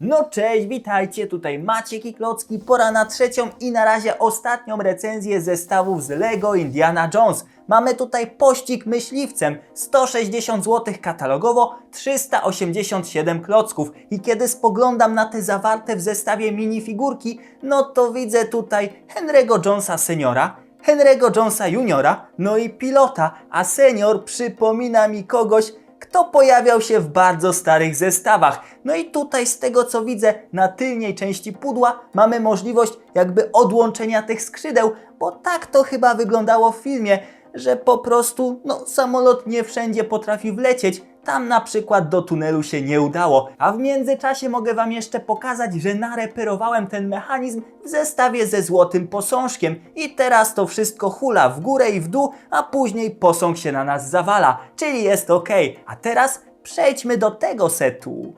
No cześć, witajcie, tutaj Maciek i Klocki, pora na trzecią i na razie ostatnią recenzję zestawów z LEGO Indiana Jones. Mamy tutaj pościg myśliwcem, 160 zł katalogowo, 387 klocków i kiedy spoglądam na te zawarte w zestawie minifigurki, no to widzę tutaj Henry'ego Jonesa seniora, Henry'ego Jonesa juniora, no i pilota, a senior przypomina mi kogoś, kto pojawiał się w bardzo starych zestawach. No i tutaj z tego co widzę na tylniej części pudła mamy możliwość jakby odłączenia tych skrzydeł, bo tak to chyba wyglądało w filmie, że po prostu no samolot nie wszędzie potrafi wlecieć. Tam na przykład do tunelu się nie udało. A w międzyczasie mogę Wam jeszcze pokazać, że nareperowałem ten mechanizm w zestawie ze złotym posążkiem. I teraz to wszystko hula w górę i w dół, a później posąg się na nas zawala. Czyli jest ok. A teraz przejdźmy do tego setu.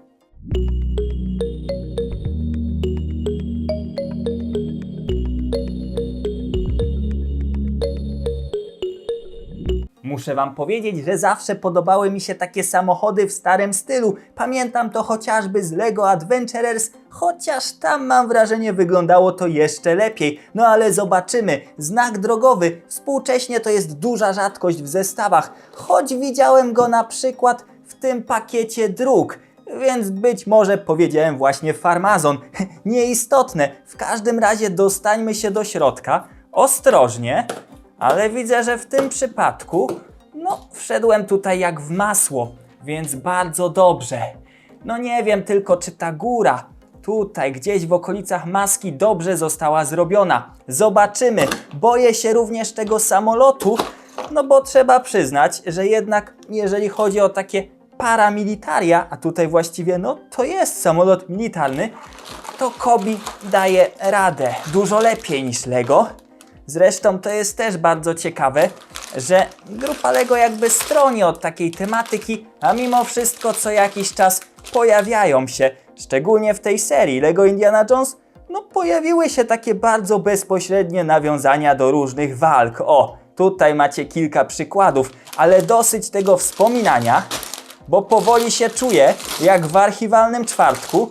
Muszę Wam powiedzieć, że zawsze podobały mi się takie samochody w starym stylu. Pamiętam to chociażby z Lego Adventurers, chociaż tam mam wrażenie wyglądało to jeszcze lepiej. No ale zobaczymy. Znak drogowy. Współcześnie to jest duża rzadkość w zestawach, choć widziałem go na przykład w tym pakiecie dróg. Więc być może powiedziałem właśnie farmazon. Nieistotne. W każdym razie dostańmy się do środka. Ostrożnie. Ale widzę, że w tym przypadku, no, wszedłem tutaj jak w masło, więc bardzo dobrze. No nie wiem tylko, czy ta góra tutaj, gdzieś w okolicach maski, dobrze została zrobiona. Zobaczymy. Boję się również tego samolotu, no bo trzeba przyznać, że jednak jeżeli chodzi o takie paramilitaria, a tutaj właściwie, no, to jest samolot militarny, to Kobi daje radę dużo lepiej niż Lego. Zresztą to jest też bardzo ciekawe, że grupa Lego jakby stroni od takiej tematyki, a mimo wszystko co jakiś czas pojawiają się, szczególnie w tej serii Lego Indiana Jones, no pojawiły się takie bardzo bezpośrednie nawiązania do różnych walk. O, tutaj macie kilka przykładów, ale dosyć tego wspominania, bo powoli się czuję jak w archiwalnym czwartku.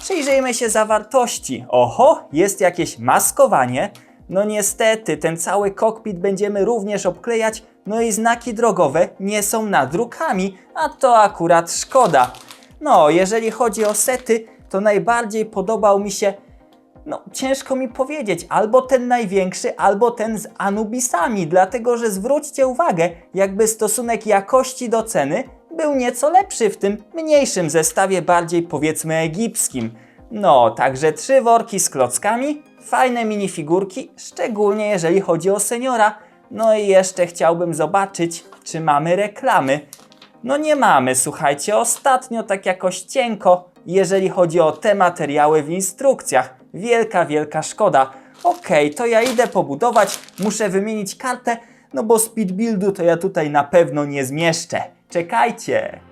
Przyjrzyjmy się zawartości. Oho, jest jakieś maskowanie. No niestety, ten cały kokpit będziemy również obklejać, no i znaki drogowe nie są nadrukami, a to akurat szkoda. No, jeżeli chodzi o sety, to najbardziej podobał mi się, no ciężko mi powiedzieć, albo ten największy, albo ten z Anubisami, dlatego że zwróćcie uwagę, jakby stosunek jakości do ceny był nieco lepszy w tym mniejszym zestawie, bardziej powiedzmy egipskim. No, także trzy worki z klockami, fajne minifigurki, szczególnie jeżeli chodzi o seniora. No i jeszcze chciałbym zobaczyć, czy mamy reklamy. No nie mamy, słuchajcie, ostatnio tak jakoś cienko, jeżeli chodzi o te materiały w instrukcjach. Wielka, wielka szkoda. Okej, to ja idę pobudować, muszę wymienić kartę, no bo speed buildu to ja tutaj na pewno nie zmieszczę. Czekajcie!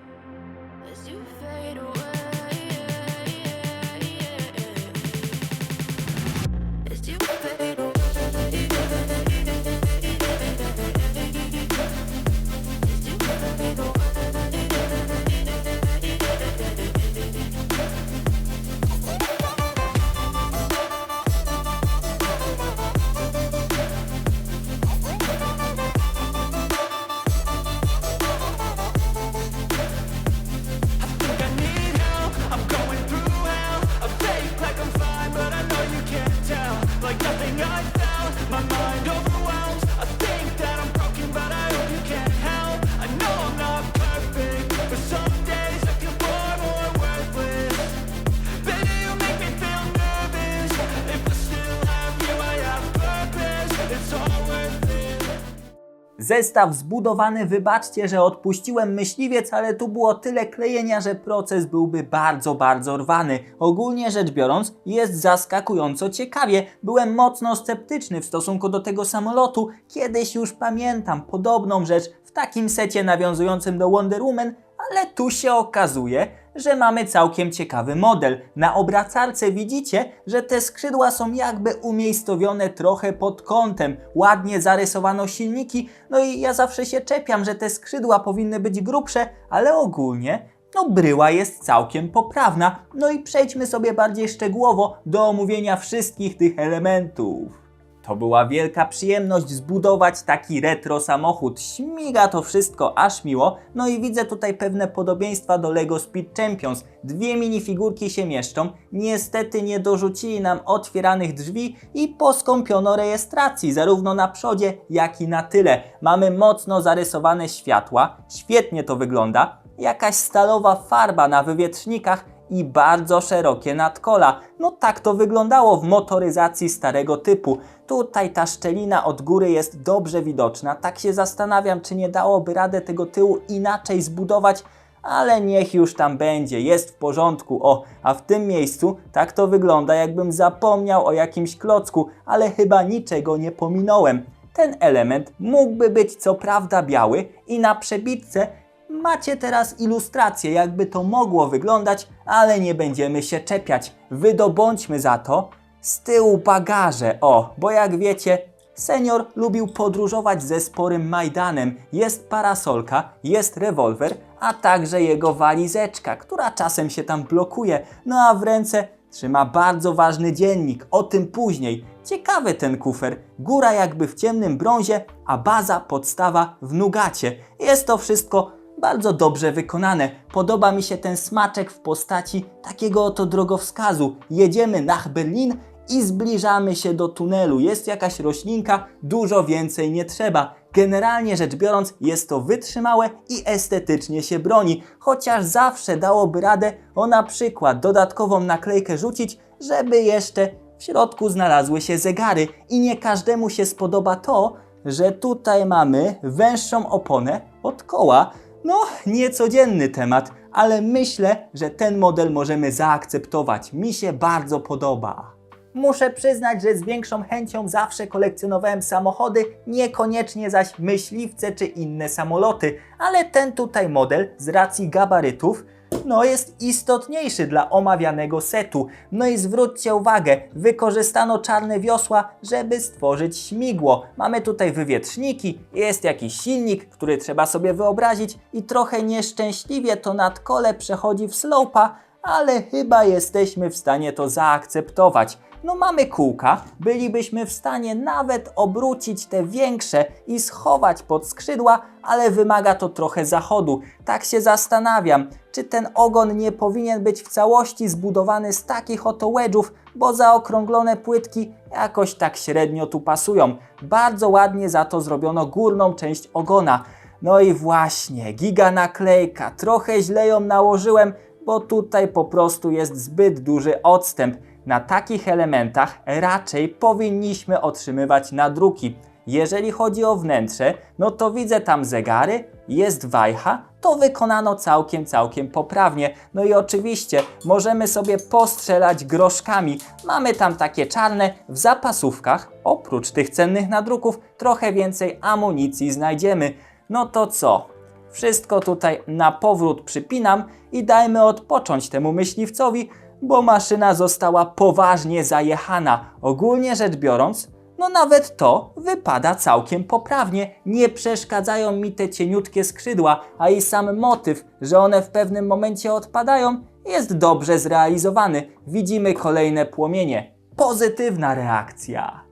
Zestaw zbudowany, wybaczcie, że odpuściłem myśliwiec, ale tu było tyle klejenia, że proces byłby bardzo, bardzo rwany. Ogólnie rzecz biorąc, jest zaskakująco ciekawie. Byłem mocno sceptyczny w stosunku do tego samolotu. Kiedyś już pamiętam podobną rzecz w takim secie nawiązującym do Wonder Woman, ale tu się okazuje, że mamy całkiem ciekawy model. Na obracarce widzicie, że te skrzydła są jakby umiejscowione trochę pod kątem. Ładnie zarysowano silniki, no i ja zawsze się czepiam, że te skrzydła powinny być grubsze, ale ogólnie no bryła jest całkiem poprawna. No i przejdźmy sobie bardziej szczegółowo do omówienia wszystkich tych elementów. To była wielka przyjemność zbudować taki retro samochód. Śmiga to wszystko aż miło. No i widzę tutaj pewne podobieństwa do LEGO Speed Champions. Dwie minifigurki się mieszczą. Niestety nie dorzucili nam otwieranych drzwi i poskąpiono rejestracji, zarówno na przodzie, jak i na tyle. Mamy mocno zarysowane światła. Świetnie to wygląda. Jakaś stalowa farba na wywietrznikach i bardzo szerokie nadkola. No tak to wyglądało w motoryzacji starego typu. Tutaj ta szczelina od góry jest dobrze widoczna. Tak się zastanawiam, czy nie dałoby radę tego tyłu inaczej zbudować, ale niech już tam będzie, jest w porządku. O, a w tym miejscu tak to wygląda, jakbym zapomniał o jakimś klocku, ale chyba niczego nie pominąłem. Ten element mógłby być co prawda biały i na przebitce Macie teraz ilustrację, jakby to mogło wyglądać, ale nie będziemy się czepiać. Wydobądźmy za to z tyłu bagaże. O, bo jak wiecie, senior lubił podróżować ze sporym Majdanem. Jest parasolka, jest rewolwer, a także jego walizeczka, która czasem się tam blokuje. No a w ręce trzyma bardzo ważny dziennik. O tym później. Ciekawy ten kufer. Góra jakby w ciemnym brązie, a baza, podstawa w nugacie. Jest to wszystko bardzo dobrze wykonane. Podoba mi się ten smaczek w postaci takiego oto drogowskazu. Jedziemy nach Berlin i zbliżamy się do tunelu. Jest jakaś roślinka, dużo więcej nie trzeba. Generalnie rzecz biorąc, jest to wytrzymałe i estetycznie się broni, chociaż zawsze dałoby radę o na przykład dodatkową naklejkę rzucić, żeby jeszcze w środku znalazły się zegary i nie każdemu się spodoba to, że tutaj mamy węższą oponę od koła. No, niecodzienny temat, ale myślę, że ten model możemy zaakceptować. Mi się bardzo podoba. Muszę przyznać, że z większą chęcią zawsze kolekcjonowałem samochody, niekoniecznie zaś myśliwce czy inne samoloty, ale ten tutaj model z racji gabarytów no jest istotniejszy dla omawianego setu. No i zwróćcie uwagę, wykorzystano czarne wiosła, żeby stworzyć śmigło. Mamy tutaj wywietrzniki, jest jakiś silnik, który trzeba sobie wyobrazić i trochę nieszczęśliwie to nadkole przechodzi w slopa, ale chyba jesteśmy w stanie to zaakceptować. No mamy kółka, bylibyśmy w stanie nawet obrócić te większe i schować pod skrzydła, ale wymaga to trochę zachodu. Tak się zastanawiam, czy ten ogon nie powinien być w całości zbudowany z takich oto wedge'ów, bo zaokrąglone płytki jakoś tak średnio tu pasują. Bardzo ładnie za to zrobiono górną część ogona. No i właśnie, giga naklejka, trochę źle ją nałożyłem, bo tutaj po prostu jest zbyt duży odstęp. Na takich elementach raczej powinniśmy otrzymywać nadruki. Jeżeli chodzi o wnętrze, no to widzę tam zegary, jest wajcha, to wykonano całkiem, całkiem poprawnie. No i oczywiście możemy sobie postrzelać groszkami. Mamy tam takie czarne, w zapasówkach, oprócz tych cennych nadruków, trochę więcej amunicji znajdziemy. No to co? Wszystko tutaj na powrót przypinam i dajmy odpocząć temu myśliwcowi, bo maszyna została poważnie zajechana. Ogólnie rzecz biorąc, no nawet to wypada całkiem poprawnie. Nie przeszkadzają mi te cieniutkie skrzydła, a i sam motyw, że one w pewnym momencie odpadają, jest dobrze zrealizowany. Widzimy kolejne płomienie. Pozytywna reakcja.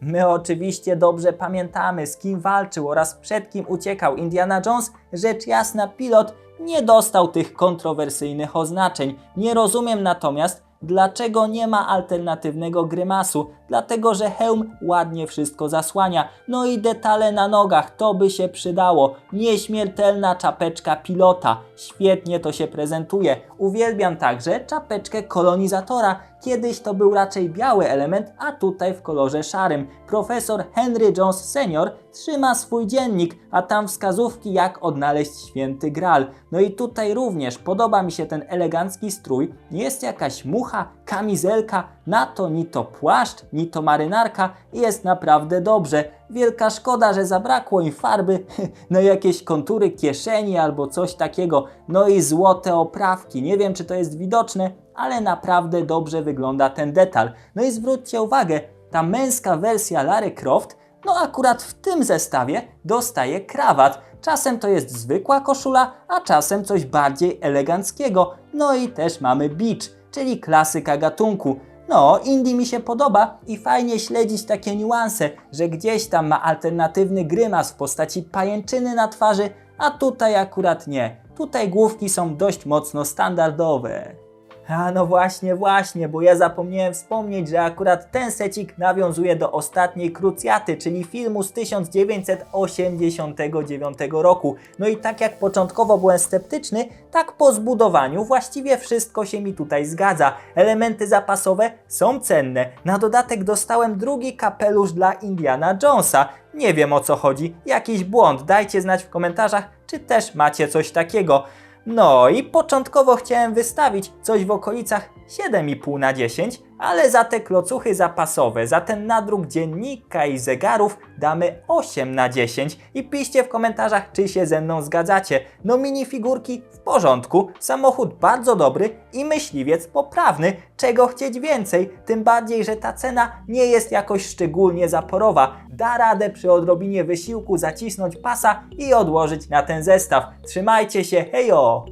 My oczywiście dobrze pamiętamy, z kim walczył oraz przed kim uciekał Indiana Jones. Rzecz jasna, pilot nie dostał tych kontrowersyjnych oznaczeń. Nie rozumiem natomiast, dlaczego nie ma alternatywnego grymasu. Dlatego, że hełm ładnie wszystko zasłania. No i detale na nogach, to by się przydało. Nieśmiertelna czapeczka pilota. Świetnie to się prezentuje. Uwielbiam także czapeczkę kolonizatora. Kiedyś to był raczej biały element, a tutaj w kolorze szarym. Profesor Henry Jones senior trzyma swój dziennik, a tam wskazówki jak odnaleźć święty gral. No i tutaj również podoba mi się ten elegancki strój. Jest jakaś mucha, kamizelka, na to ni to płaszcz, ni to marynarka jest naprawdę dobrze. Wielka szkoda, że zabrakło im farby, no jakieś kontury kieszeni albo coś takiego. No i złote oprawki. Nie wiem, czy to jest widoczne, ale naprawdę dobrze wygląda ten detal. No i zwróćcie uwagę, ta męska wersja Lary Croft, no akurat w tym zestawie dostaje krawat, Czasem to jest zwykła koszula, a czasem coś bardziej eleganckiego. No i też mamy beach, czyli klasyka gatunku. No, indie mi się podoba i fajnie śledzić takie niuanse, że gdzieś tam ma alternatywny grymas w postaci pajęczyny na twarzy, a tutaj akurat nie. Tutaj główki są dość mocno standardowe. A no właśnie, właśnie, bo ja zapomniałem wspomnieć, że akurat ten secik nawiązuje do ostatniej krucjaty, czyli filmu z 1989 roku. No i tak jak początkowo byłem sceptyczny, tak po zbudowaniu właściwie wszystko się mi tutaj zgadza. Elementy zapasowe są cenne. Na dodatek dostałem drugi kapelusz dla Indiana Jonesa. Nie wiem o co chodzi, jakiś błąd, dajcie znać w komentarzach, czy też macie coś takiego. No i początkowo chciałem wystawić coś w okolicach 7,5 na 10, ale za te klocuchy zapasowe, za ten nadruk dziennika i zegarów damy 8 na 10 i piszcie w komentarzach, czy się ze mną zgadzacie. No minifigurki w porządku, samochód bardzo dobry i myśliwiec poprawny. Czego chcieć więcej? Tym bardziej, że ta cena nie jest jakoś szczególnie zaporowa. Da radę przy odrobinie wysiłku zacisnąć pasa i odłożyć na ten zestaw. Trzymajcie się, hejo!